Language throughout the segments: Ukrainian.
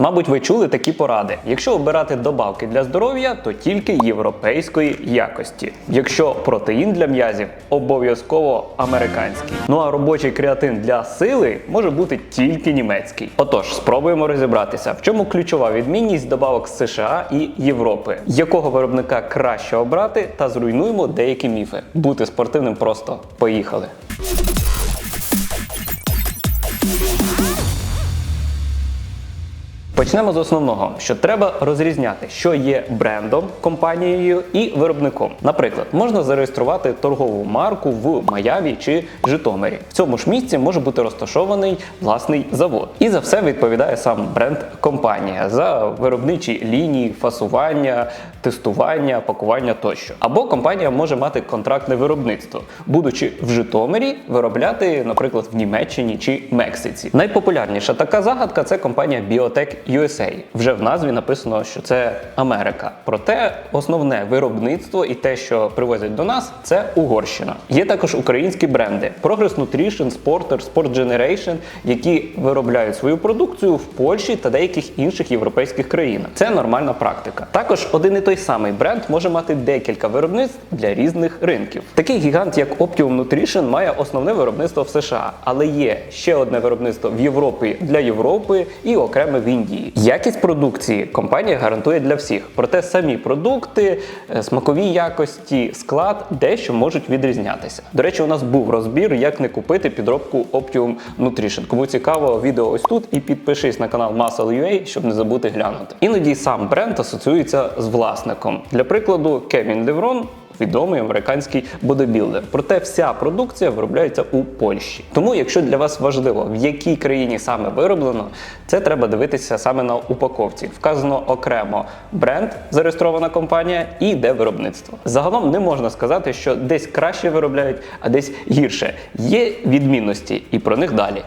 Мабуть, ви чули такі поради. Якщо обирати добавки для здоров'я, то тільки європейської якості. Якщо протеїн для м'язів, обов'язково американський. Ну а робочий креатин для сили може бути тільки німецький. Отож, спробуємо розібратися, в чому ключова відмінність добавок з США і Європи, якого виробника краще обрати, та зруйнуємо деякі міфи. Бути спортивним просто поїхали. Почнемо з основного, що треба розрізняти, що є брендом, компанією і виробником. Наприклад, можна зареєструвати торгову марку в Майамі чи Житомирі. В цьому ж місці може бути розташований власний завод. І за все відповідає сам бренд компанія за виробничі лінії, фасування, тестування, пакування тощо. Або компанія може мати контрактне виробництво, будучи в Житомирі, виробляти, наприклад, в Німеччині чи Мексиці. Найпопулярніша така загадка це компанія Biotech USA. Вже в назві написано, що це Америка. Проте основне виробництво і те, що привозять до нас, це Угорщина. Є також українські бренди Progress Nutrition, Sporter, Sport Generation, які виробляють свою продукцію в Польщі та деяких інших європейських країнах. Це нормальна практика. Також один і той самий бренд може мати декілька виробництв для різних ринків. Такий гігант, як Optimum Nutrition, має основне виробництво в США, але є ще одне виробництво в Європі для Європи і окреме в Індії. Якість продукції компанія гарантує для всіх, проте самі продукти, е, смакові якості, склад дещо можуть відрізнятися. До речі, у нас був розбір, як не купити підробку Optimum Nutrition. Кому цікаво, відео ось тут і підпишись на канал Muscle.ua, щоб не забути глянути. Іноді сам бренд асоціюється з власником. Для прикладу, Кевін Леврон відомий американський бодибілдер. Проте вся продукція виробляється у Польщі. Тому, якщо для вас важливо, в якій країні саме вироблено, це треба дивитися саме на упаковці. Вказано окремо бренд, зареєстрована компанія і де виробництво. Загалом не можна сказати, що десь краще виробляють, а десь гірше. Є відмінності, і про них далі.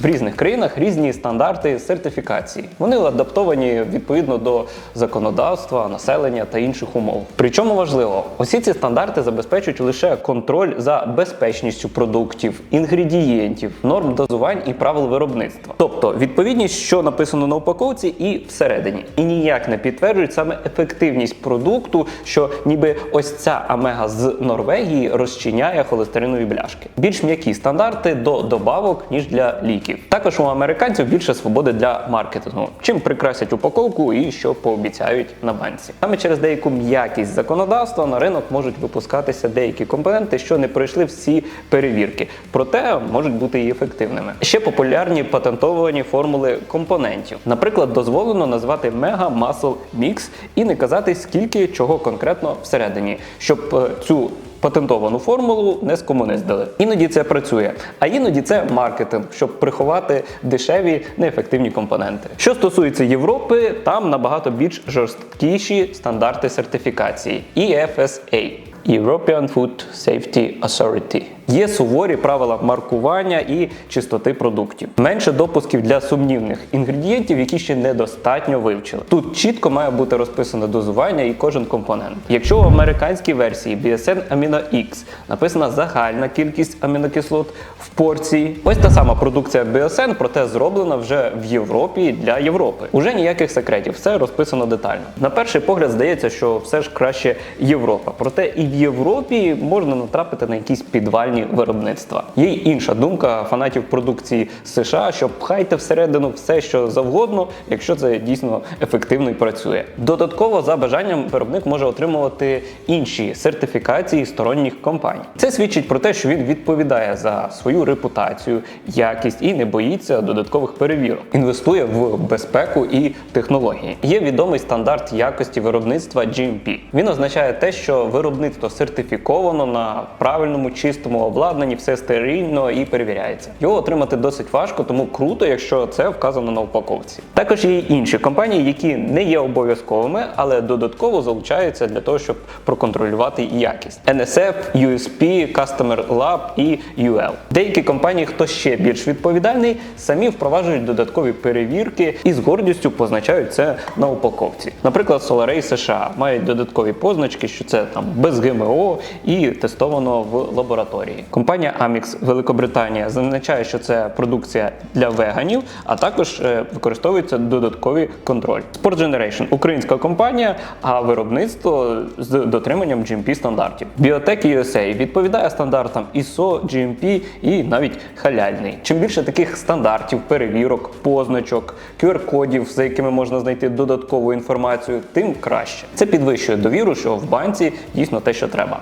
В різних країнах різні стандарти сертифікації. Вони адаптовані відповідно до законодавства, населення та інших умов. Причому важливо, усі ці стандарти забезпечують лише контроль за безпечністю продуктів, інгредієнтів, норм дозувань і правил виробництва. Тобто відповідність, що написано на упаковці, і всередині, і ніяк не підтверджують саме ефективність продукту, що ніби ось ця омега з Норвегії розчиняє холестеринові бляшки. Більш м'які стандарти до добавок ніж для ліків. Також у американців більше свободи для маркетингу, чим прикрасять упаковку і що пообіцяють на банці. Саме через деяку м'якість законодавства на ринок можуть випускатися деякі компоненти, що не пройшли всі перевірки, проте можуть бути і ефективними. Ще популярні патентовані формули компонентів. Наприклад, дозволено назвати Mega Muscle Mix і не казати, скільки чого конкретно всередині, щоб е, цю патентовану формулу не скомуниздили. Іноді це працює, а іноді це маркетинг, щоб приховати дешеві неефективні компоненти. Що стосується Європи, там набагато більш жорсткіші стандарти сертифікації EFSA. European Food Safety Authority. Є суворі правила маркування і чистоти продуктів. Менше допусків для сумнівних інгредієнтів, які ще недостатньо вивчили. Тут чітко має бути розписане дозування і кожен компонент. Якщо в американській версії BSN Amino X написана загальна кількість амінокислот в порції, ось та сама продукція BSN, проте зроблена вже в Європі для Європи. Уже ніяких секретів, все розписано детально. На перший погляд здається, що все ж краще Європа. Проте і в Європі можна натрапити на якісь підвальні виробництва. Є й інша думка фанатів продукції США, що пхайте всередину все, що завгодно, якщо це дійсно ефективно і працює. Додатково, за бажанням, виробник може отримувати інші сертифікації сторонніх компаній. Це свідчить про те, що він відповідає за свою репутацію, якість і не боїться додаткових перевірок. Інвестує в безпеку і технології. Є відомий стандарт якості виробництва GMP. Він означає те, що виробництво сертифіковано на правильному чистому обладнанні, все стерильно і перевіряється. Його отримати досить важко, тому круто, якщо це вказано на упаковці. Також є інші компанії, які не є обов'язковими, але додатково залучаються для того, щоб проконтролювати якість. NSF, USP, Customer Lab і UL. Деякі компанії, хто ще більш відповідальний, самі впроваджують додаткові перевірки і з гордістю позначають це на упаковці. Наприклад, SolarAce США мають додаткові позначки, що це там без ГМО і тестовано в лабораторії. Японії. Компанія Amix Великобританія зазначає, що це продукція для веганів, а також е, використовується додатковий контроль. Sport Generation – українська компанія, а виробництво з дотриманням GMP стандартів. Biotech USA відповідає стандартам ISO, GMP і навіть халяльний. Чим більше таких стандартів, перевірок, позначок, QR-кодів, за якими можна знайти додаткову інформацію, тим краще. Це підвищує довіру, що в банці дійсно те, що треба.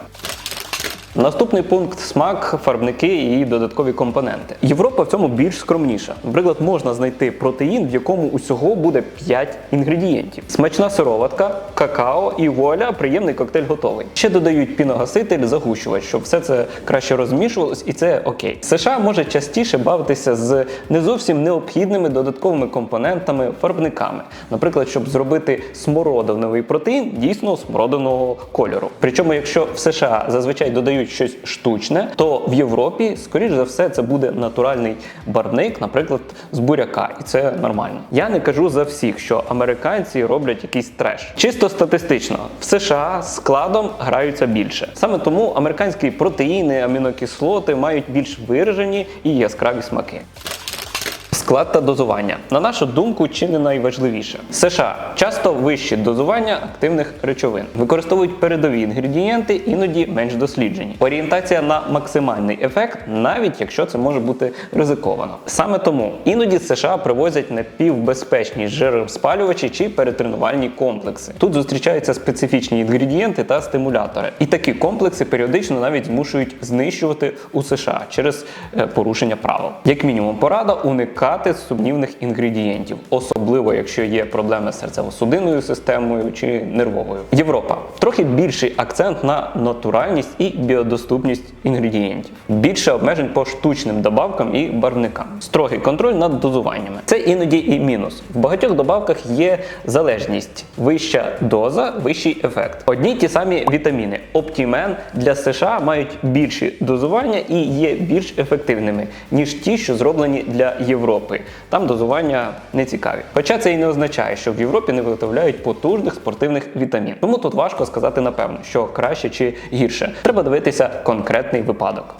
Наступний пункт смак, фарбники і додаткові компоненти. Європа в цьому більш скромніша. Наприклад, можна знайти протеїн, в якому усього буде 5 інгредієнтів: смачна сироватка, какао і вуаля, приємний коктейль готовий. Ще додають піногаситель, загущувач, щоб все це краще розмішувалось, і це окей. США може частіше бавитися з не зовсім необхідними додатковими компонентами, фарбниками. Наприклад, щоб зробити смородиновий протеїн дійсно смородинового кольору. Причому, якщо в США зазвичай додають щось штучне, то в Європі, скоріш за все, це буде натуральний барник, наприклад, з буряка, і це нормально. Я не кажу за всіх, що американці роблять якийсь треш. Чисто статистично, в США складом граються більше. Саме тому американські протеїни, амінокислоти мають більш виражені і яскраві смаки. Склад та дозування. На нашу думку, чи не найважливіше. США часто вищі дозування активних речовин. Використовують передові інгредієнти, іноді менш досліджені. Орієнтація на максимальний ефект, навіть якщо це може бути ризиковано. Саме тому іноді США привозять напівбезпечні жироспалювачі чи перетренувальні комплекси. Тут зустрічаються специфічні інгредієнти та стимулятори. І такі комплекси періодично навіть змушують знищувати у США через е, порушення правил. Як мінімум, порада уникати сумнівних інгредієнтів, особливо якщо є проблеми з серцево-судинною системою чи нервовою. Європа трохи більший акцент на натуральність і біодоступність інгредієнтів, більше обмежень по штучним добавкам і барвникам, строгий контроль над дозуваннями. Це іноді і мінус. В багатьох добавках є залежність, вища доза, вищий ефект. Одні ті самі вітаміни Optimen для США мають більші дозування і є більш ефективними ніж ті, що зроблені для Європи. Там дозування не цікаві. Хоча це і не означає, що в Європі не виготовляють потужних спортивних вітамін. Тому тут важко сказати напевно, що краще чи гірше. Треба дивитися конкретний випадок.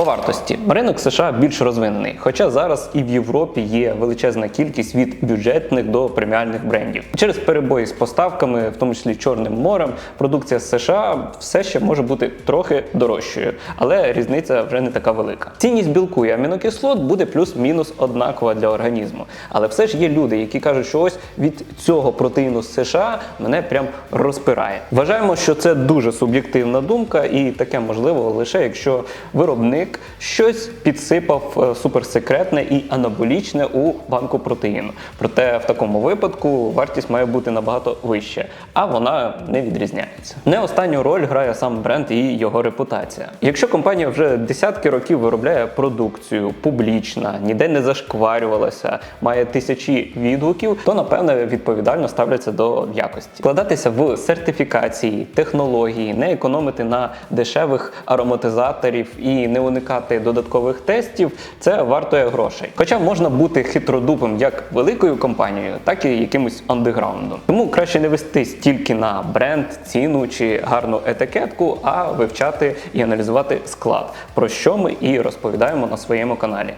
По вартості ринок США більш розвинений, хоча зараз і в Європі є величезна кількість від бюджетних до преміальних брендів. Через перебої з поставками, в тому числі Чорним морем, продукція з США все ще може бути трохи дорожчою, але різниця вже не така велика. Цінність білку і амінокислот буде плюс-мінус однакова для організму. Але все ж є люди, які кажуть, що ось від цього протеїну з США мене прям розпирає. Вважаємо, що це дуже суб'єктивна думка, і таке можливо лише якщо виробник щось підсипав е, суперсекретне і анаболічне у банку протеїну. Проте в такому випадку вартість має бути набагато вища, а вона не відрізняється. Не останню роль грає сам бренд і його репутація. Якщо компанія вже десятки років виробляє продукцію публічна, ніде не зашкварювалася, має тисячі відгуків, то напевне відповідально ставляться до якості. Вкладатися в сертифікації, технології, не економити на дешевих ароматизаторів і не уникати додаткових тестів, це вартує грошей. Хоча можна бути хитродупим як великою компанією, так і якимось андеграундом. Тому краще не вестись тільки на бренд, ціну чи гарну етикетку, а вивчати і аналізувати склад, про що ми і розповідаємо на своєму каналі.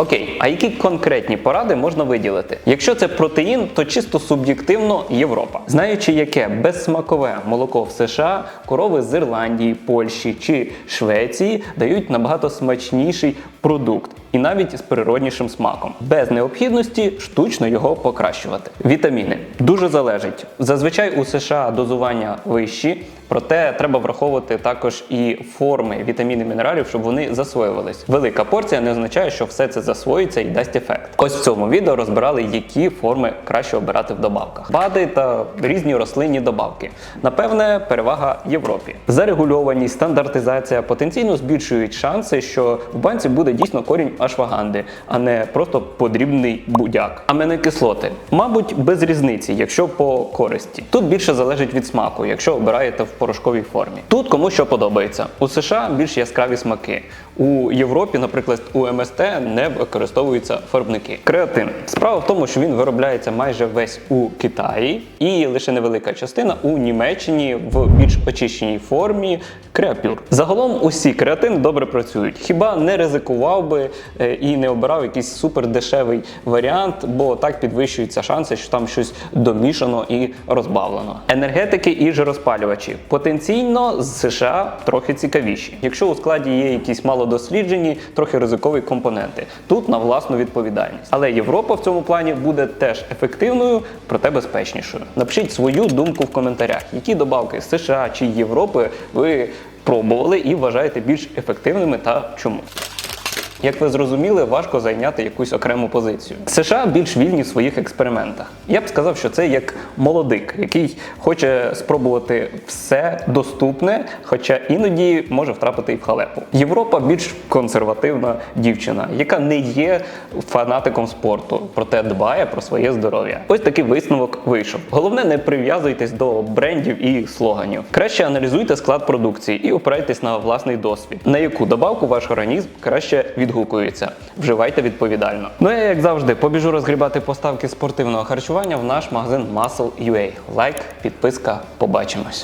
Окей, а які конкретні поради можна виділити? Якщо це протеїн, то чисто суб'єктивно Європа. Знаючи, яке безсмакове молоко в США, корови з Ірландії, Польщі чи Швеції дають набагато смачніший продукт. І навіть з природнішим смаком, без необхідності штучно його покращувати. Вітаміни дуже залежить. Зазвичай у США дозування вищі, проте треба враховувати також і форми вітамінів мінералів, щоб вони засвоювались. Велика порція не означає, що все це засвоїться і дасть ефект. Ось в цьому відео розбирали, які форми краще обирати в добавках. БАДи та різні рослинні добавки. Напевне, перевага Європі. Зарегульованість, стандартизація потенційно збільшують шанси, що в банці буде дійсно корінь ашваганди, а не просто подрібний будяк. Аминокислоти. Мабуть, без різниці, якщо по користі. Тут більше залежить від смаку, якщо обираєте в порошковій формі. Тут кому що подобається. У США більш яскраві смаки. У Європі, наприклад, у МСТ не використовуються фарбники. Креатин. Справа в тому, що він виробляється майже весь у Китаї, і лише невелика частина у Німеччині в більш очищеній формі креапюр. Загалом усі креатини добре працюють. Хіба не ризикував би е, і не обирав якийсь супер дешевий варіант, бо так підвищуються шанси, що там щось домішано і розбавлено. Енергетики і жироспалювачі потенційно з США трохи цікавіші. Якщо у складі є якісь малодосліджені, трохи ризикові компоненти, тут на власну відповідальність. Але Європа в цьому плані буде теж ефективною, проте безпечнішою. Напишіть свою думку в коментарях, які добавки з США чи Європи ви пробували і вважаєте більш ефективними та чому. Як ви зрозуміли, важко зайняти якусь окрему позицію. США більш вільні в своїх експериментах. Я б сказав, що це як молодик, який хоче спробувати все доступне, хоча іноді може втрапити і в халепу. Європа більш консервативна дівчина, яка не є фанатиком спорту, проте дбає про своє здоров'я. Ось такий висновок вийшов. Головне, не прив'язуйтесь до брендів і слоганів. Краще аналізуйте склад продукції і опирайтесь на власний досвід, на яку добавку ваш організм краще відгукується. Вживайте відповідально. Ну я як завжди побіжу розгрібати поставки спортивного харчування в наш магазин Muscle.ua. Лайк, підписка, побачимось.